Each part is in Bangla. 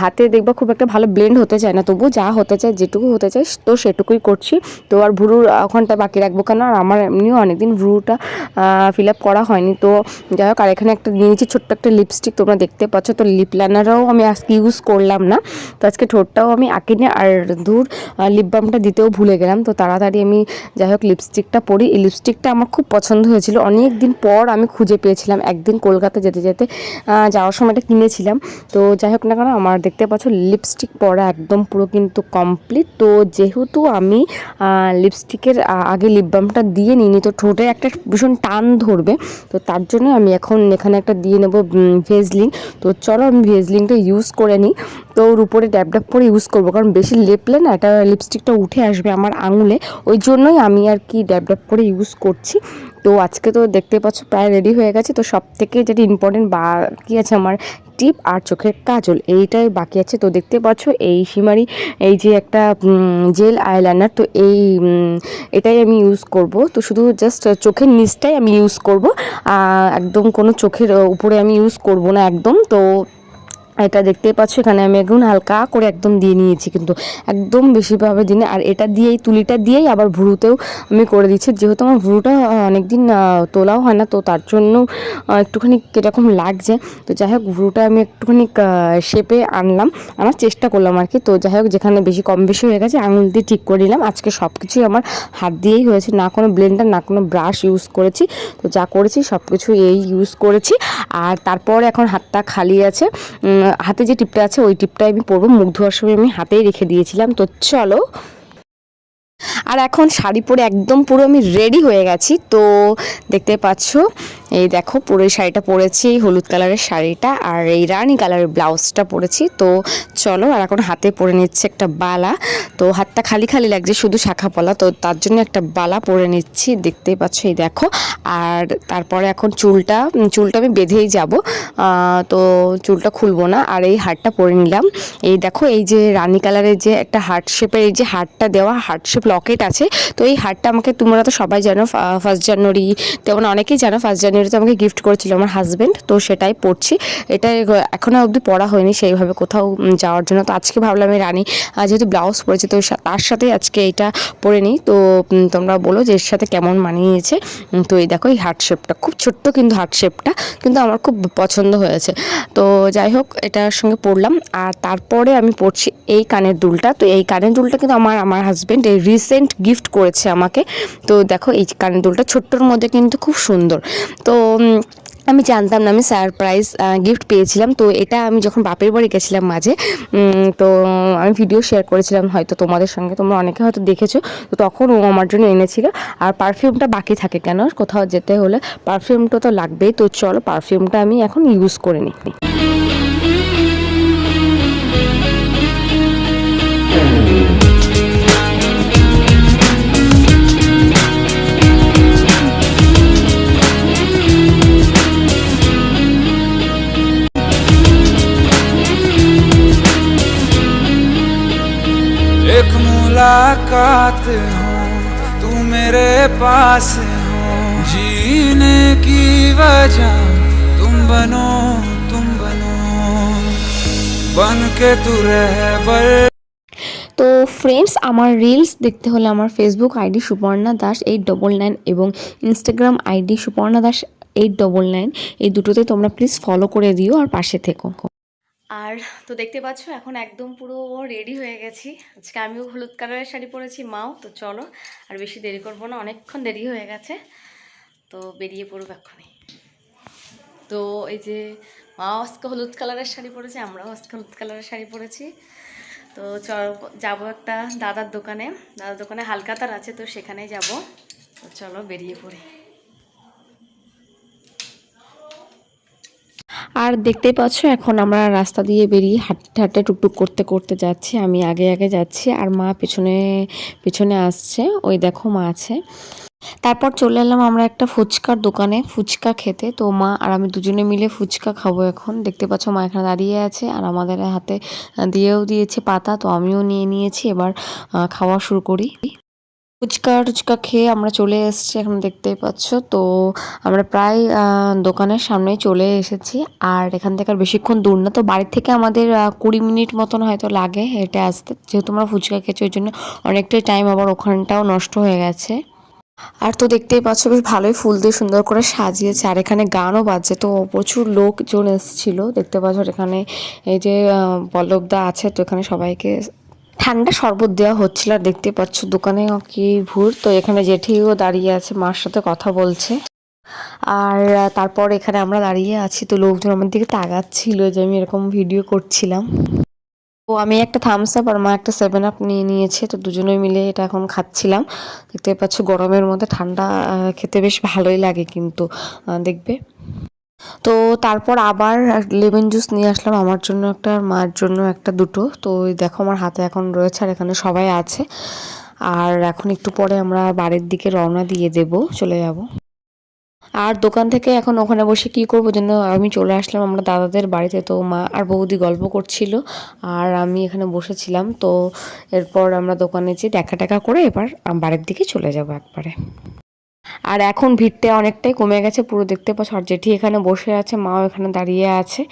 হাতে দেখবা খুব একটা ভালো ব্লেন্ড হতে চায় না। তবু যা হতে চায়, যেটুকু হতে চায়, তো সেটুকুই করছি। তো আর ভুরুর ওখানটা বাকি রাখব কেন? আর আমার এমনিও অনেকদিন ভ্রুটা ফিল আপ করা হয়নি। তো যাই হোক, আর এখানে একটা নিয়েছি ছোট্ট একটা লিপস্টিক তোমরা দেখতে পাচ্ছ। তো লিপ লাইনারও আমি আজকে ইউজ করলাম না। তো আজকে ঠোঁটটাও আমি আঁকিনি। আর দূর লিপ বামটা দিতেও ভুলে গেলাম। তো তাড়াতাড়ি আমি যাই হোক লিপস্টিকটা পরি। এই লিপস্টিকটা আমার খুব পছন্দ হয়েছিল। অনেক দিন পর আমি খুঁজে পেয়েছিলাম। একদিন কলকাতা যেতে যেতে যাওয়ার সময়টা কিনেছিলাম। তো যাই হোক না কেন, আমার দেখতে পাচ্ছ লিপস্টিক পরা একদম পুরো কিন্তু কমপ্লিট তো যেহেতু আমি লিপস্টিকের আগে লিপ বামটা দিয়ে নিইনি, তো ঠোঁটে একটা ভীষণ টান ধরবে। তো তার জন্য আমি এখন এখানে একটা দিয়ে নেব ভেজলিং তো চলো আমি ভেজলিংটা ইউজ করে নিই। তো ওর উপরে ড্যাব ড্যাব করে ইউজ করব, কারণ বেশি লেপলে না এটা লিপস্টিকটা উঠে আসবে আমার আঙুলে। ওই জন্যই আমি আর কি ড্যাব ড্যাব করে ইউজ করছি। তো আজকে তো দেখতে পাচ্ছ, প্রায় রেডি হয়ে গেছে। তো সব থেকে যেটি ইম্পর্টেন্ট বাকি আছে আমার টিপ আর চোখের কাজল, এইটাই বাকি আছে। তো দেখতে পাচ্ছ, এই সিমারি, এই যে একটা জেল আইলাইনার, তো এই এটাই আমি ইউজ করব। তো শুধু জাস্ট চোখের নিচটাই আমি ইউজ করব। একদম কোনো চোখের উপরে আমি ইউজ করব না একদম। তো এটা দেখতেই পাচ্ছ, এখানে আমি এখন হালকা করে একদম দিয়ে নিয়েছি কিন্তু একদম বেশিভাবে দিনে। আর এটা দিয়েই, তুলিটা দিয়েই আবার ভুরুতেও আমি করে দিচ্ছি। যেহেতু আমার ভুরুটা অনেকদিন তোলাও হয় না, তো তার জন্য একটুখানি কীরকম লাগছে। তো যাই হোক, ভুরুটা আমি একটুখানি শেপে আনলাম। আমার চেষ্টা করলাম আর কি। তো যাই হোক, যেখানে বেশি, কম বেশি হয়ে গেছে আঙুল দিয়ে ঠিক করে নিলাম। আজকে সব কিছুই আমার হাত দিয়েই হয়েছে। না কোনো ব্লেন্ডার না কোনো ব্রাশ ইউজ করেছি। তো যা করেছি সব কিছু এই ইউজ করেছি। আর তারপরে এখন হাতটা খালি আছে। হাতে যে টিপটা আছে, ওই টিপটাই আমি পরবো। মুখ ধোয়ার সময় আমি হাতেই রেখে দিয়েছিলাম। তো চলো। আর এখন শাড়ি পরে একদম পুরো আমি রেডি হয়ে গেছি। তো দেখতে পাচ্ছ এই দেখো পুরো শাড়িটা পরেছি, হলুদ কালারের শাড়িটা আর এই রানি কালারের ব্লাউজটা পরেছি। তো চলো আর এখন হাতে পরে নিচ্ছে একটা বালা। তো হাতটা খালি খালি লাগছে, শুধু শাখা পলা। তো তার জন্য একটা বালা পরে নিচ্ছি, দেখতেই পাচ্ছ এই দেখো। আর তারপরে এখন চুলটা চুলটা আমি বেঁধেই যাব। তো চুলটা খুলবো না, আর এই হারটা পরে নিলাম। এই দেখো এই যে রানি কালারের যে একটা হার্ট শেপের, এই যে হারটা দেওয়া, হার্ট শেপ লকেট আছে। তো এই হারটা আমাকে তোমরা তো সবাই জানো ফার্স্ট জানুয়ারি তেমন অনেকেই জানো ফার্স্ট জানুয়ারিতে আমাকে গিফট করেছিল আমার হাজব্যান্ড তো সেটাই পড়ছি। এটা এখনও অবধি পড়া হয়নি, সেইভাবে কোথাও যাওয়ার জন্য। তো আজকে ভাবলাম আমি রানী যেহেতু ব্লাউজ পরেছি, তো তার সাথে আজকে এটা পরে নিই। তো তোমরা বলো যে এর সাথে কেমন মানিয়েছে। তো এই দেখো এই হার্ট শেপটা খুব ছোট্ট কিন্তু হার্ট শেপটা কিন্তু আমার খুব পছন্দ হয়েছে। তো যাই হোক, এটার সঙ্গে পড়লাম। আর তারপরে আমি পড়ছি এই কানের দুলটা। তো এই কানের দুলটা কিন্তু আমার আমার হাজব্যান্ড এই রিসেন্ট গিফট করেছে আমাকে। তো দেখো এই কানের দুলটা ছোট্টর মধ্যে কিন্তু খুব সুন্দর। তো আমি জানতাম না, আমি সারপ্রাইজ গিফট পেয়েছিলাম। তো এটা আমি যখন বাপের বাড়ি গেছিলাম মাঝে তো আমি ভিডিও শেয়ার করেছিলাম হয়তো তোমাদের সঙ্গে, তোমরা অনেকে হয়তো দেখেছ। তো তখন ও আমার জন্য এনেছিল। আর পারফিউমটা বাকি থাকে কেন? কোথাও যেতে হলে পারফিউমটা তো লাগবেই। তো চলো পারফিউমটা আমি এখন ইউজ করে নিই। मुलाकात हो तू मेरे पास हो जीने की वजह तुम बनो तुम बनो बन के तू रह बर তো ফ্রেন্ডস আমার রিলস দেখতে হলে আমার Facebook ID Suparna Das eight double nine এবং Instagram ID Suparna Das eight double nine এই দুটোতে তোমরা প্লিজ ফলো করে দিও আর পাশে থেকো আর তো দেখতে পাচ্ছ, এখন একদম পুরো রেডি হয়ে গেছি। আজকে আমিও হলুদ কালারের শাড়ি পরেছি, মাও, তো চলো। আর বেশি দেরি করব না, অনেকক্ষণ দেরি হয়ে গেছে। তো বেরিয়ে পড়ব এক্ষুনি। তো এই যে মাও আজকে হলুদ কালারের শাড়ি পরেছে, আমরাও আজকে হলুদ কালারের শাড়ি পরেছি। তো চল, যাব একটা দাদার দোকানে। দাদার দোকানে হালকাতার আছে, তো সেখানে যাব। তো চলো বেরিয়ে পড়ি। আর দেখতেই পাচ্ছ, এখন আমরা রাস্তা দিয়ে বেরিয়ে হাঁটতে হাঁটতে টুকটুক করতে করতে যাচ্ছি। আমি আগে আগে যাচ্ছি আর মা পেছনে পেছনে আসছে। ওই দেখো মা আছে। তারপর চলে এলাম আমরা একটা ফুচকার দোকানে, ফুচকা খেতে। তো মা আর আমি দুজনে মিলে ফুচকা খাব এখন। দেখতে পাচ্ছ মা এখানে দাঁড়িয়ে আছে আর আমাদের হাতে দিয়েও দিয়েছে পাতা। তো আমিও নিয়ে নিয়েছি। এবার খাওয়া শুরু করি। ফুচকা টুচকা খেয়ে আমরা চলে এসেছি, এখন দেখতেই পাচ্ছ। তো আমরা প্রায় দোকানের সামনেই চলে এসেছি। আর এখান থেকে আর বেশিক্ষণ দূর না। তো বাড়ি থেকে আমাদের কুড়ি মিনিট মতন হয়তো লাগে হেঁটে আসতে। যেহেতু আমরা ফুচকা খেয়েছি, ওই জন্য অনেকটাই টাইম আবার ওখানটাও নষ্ট হয়ে গেছে। আর তো দেখতেই পাচ্ছ, বেশ ভালোই ফুল দিয়ে সুন্দর করে সাজিয়েছে। আর এখানে গানও বাজছে। তো প্রচুর লোকজন এসেছিল। দেখতে পাচ্ছ, এখানে এই যে পল্লবদা আছে, তো এখানে সবাইকে ঠান্ডা শরবত দেওয়া হচ্ছিল, আর দেখতে পাচ্ছ দোকানে কি ভুর তো এখানে জেঠিও দাঁড়িয়ে আছে, মার সাথে কথা বলছে। আর তারপর এখানে আমরা দাঁড়িয়ে আছি, তো লোকজন আমার দিকে তাকাচ্ছিল যে আমি এরকম ভিডিও করছিলাম। তো আমি একটা থামস আপ আর মা একটা সেভেন আপ নিয়ে নিয়েছে, তো দুজনে মিলে এটা এখন খাচ্ছিলাম। দেখতে পাচ্ছ গরমের মধ্যে ঠান্ডা খেতে বেশ ভালোই লাগে কিন্তু দেখবে। তো তারপর আবার লেমন জুস নিয়ে আসলাম। আমার জন্য একটা আর মার জন্য একটা দুটো। তো দেখো আমার হাতে এখন রয়েছে আর এখানে সবাই আছে। আর এখন একটু পরে আমরা বাড়ির দিকে রওনা দিয়ে দেব। চলে যাব। আর দোকান থেকে এখন ওখানে বসে কি করব জন্য আমি চলে আসলাম আমরা দাদাদের বাড়িতে। তো মা আর বৌদি গল্প করছিল আর আমি এখানে বসেছিলাম। তো এরপর আমরা দোকানে যেয়ে দেখা টেকা করে এবার বাড়ির দিকে চলে যাব একবারে। আর এখন ভিড়টা অনেকটাই কমে গেছে, পুরো দেখতে পাচ্ছ। আর জেঠি এখানে বসে আছে, মাও এখানে দাঁড়িয়ে আছে।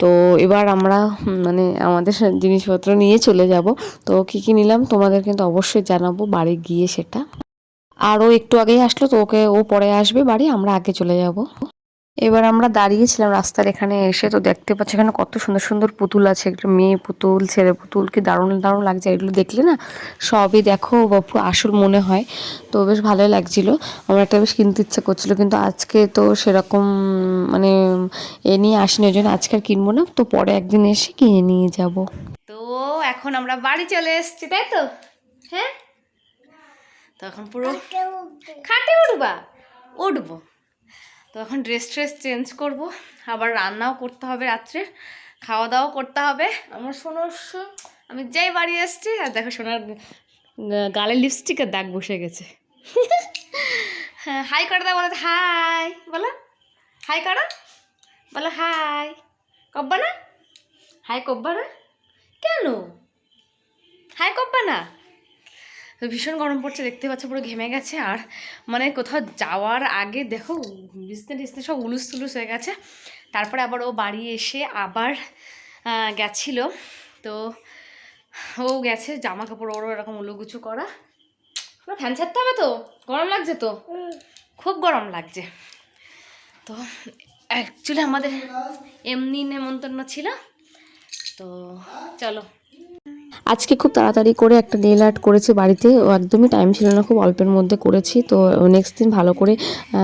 তো এবার আমরা মানে আমাদের জিনিসপত্র নিয়ে চলে যাব। তো কী কী নিলাম তোমাদের কিন্তু অবশ্যই জানাব, বাড়ি গিয়ে সেটা। আরও একটু আগেই আসলো, তো ওকে, ও পরে আসবে বাড়ি, আমরা আগে চলে যাব। এবার আমরা দাঁড়িয়েছিলাম রাস্তার এখানে এসে তো দেখতে পাচ্ছি এখানে কত সুন্দর সুন্দর পুতুল আছে। এগুলো মেয়ে পুতুল ছেলে পুতুল কি দারুণ দারুণ লাগছে এগুলো দেখলে না? সবই দেখো বাপু আসল মনে হয়। তো বেশ ভালোই লাগছিল। আমার একটা বেশ কিনতে ইচ্ছা করছিল কিন্তু আজকে তো সেরকম মানে এ নিয়ে আসিনি ওই জন্য আজকে আর কিনবো না। তো পরে একদিন এসে কিনে নিয়ে যাব। তো এখন আমরা বাড়ি চলে এসেছি তাই তো? হ্যাঁ? তো এখন পুরো খাটে উঠবা। উঠবো। তো এখন ড্রেস ট্রেস চেঞ্জ করব। আবার রান্নাও করতে হবে রাত্রে। খাওয়া দাওয়া করতে হবে। আমার সোনার আমি যাই বাড়ি এসেছি, আর দেখো সোনার গালে লিপস্টিকের দাগ বসে গেছে। হ্যাঁ হাই করে দাও বলো হাই বলো। হাই করো বলো হাই কব্বা না হাই কব্বা না কেন? হাই কব্বা না তো ভীষণ গরম পড়ছে দেখতে পাচ্ছ পুরো ঘেমে গেছে। আর মানে কোথাও যাওয়ার আগে, দেখো, বিছনে টিসনে সব উলুস তুলুস হয়ে গেছে। তারপরে আবার ও বাড়ি এসে আবার গেছিল। তো ও গেছে জামা কাপড় ওরও এরকম উলুগুচু করা। ফ্যান ছাড়তে হবে তো? গরম লাগছে তো? খুব গরম লাগছে। তো অ্যাকচুয়ালি আমাদের এমনি নেমন্তন্ন ছিল। তো চলো। আজকে খুব তাড়াতাড়ি করে একটা নেল আর্ট করেছি বাড়িতে। একদমই টাইম ছিল না খুব অল্পের মধ্যে করেছি। তো নেক্সট দিন ভালো করে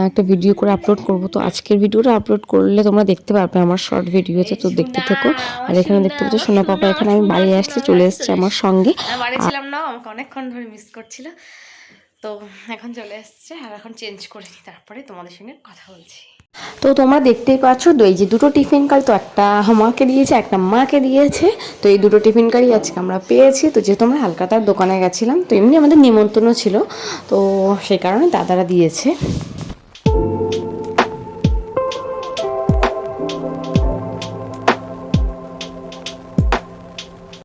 একটা ভিডিও করে আপলোড করব। তো আজকের ভিডিওটা আপলোড করলে তোমরা দেখতে পারবে আমার শর্ট ভিডিওতে তো দেখতে থেকো। আর এখানে দেখতে পাচ্ছ সোনা পাপা এখানে আমি বাড়ি আসলে চলে এসেছে আমার সঙ্গে। বাড়ি ছিলাম না আমাকে অনেকক্ষণ ধরে মিস করছিল। তো এখন চলে এসছে আর এখন চেঞ্জ করে নিই তারপরে তোমাদের সঙ্গে কথা বলছি। তো তোমরা দেখতেই পাচ্ছ এই যে দুটো টিফিন কারি, তো একটা আমাকে দিয়েছে, একটা মাকে দিয়েছে। তো এই দুটো টিফিন কারি আজকে আমরা পেয়েছি। তো যেহেতু আমরা হালকাতার দোকানে গেছিলাম, তো এমনি আমাদের নিমন্ত্রণ ছিল। তো সেই কারণে দাদারা দিয়েছে।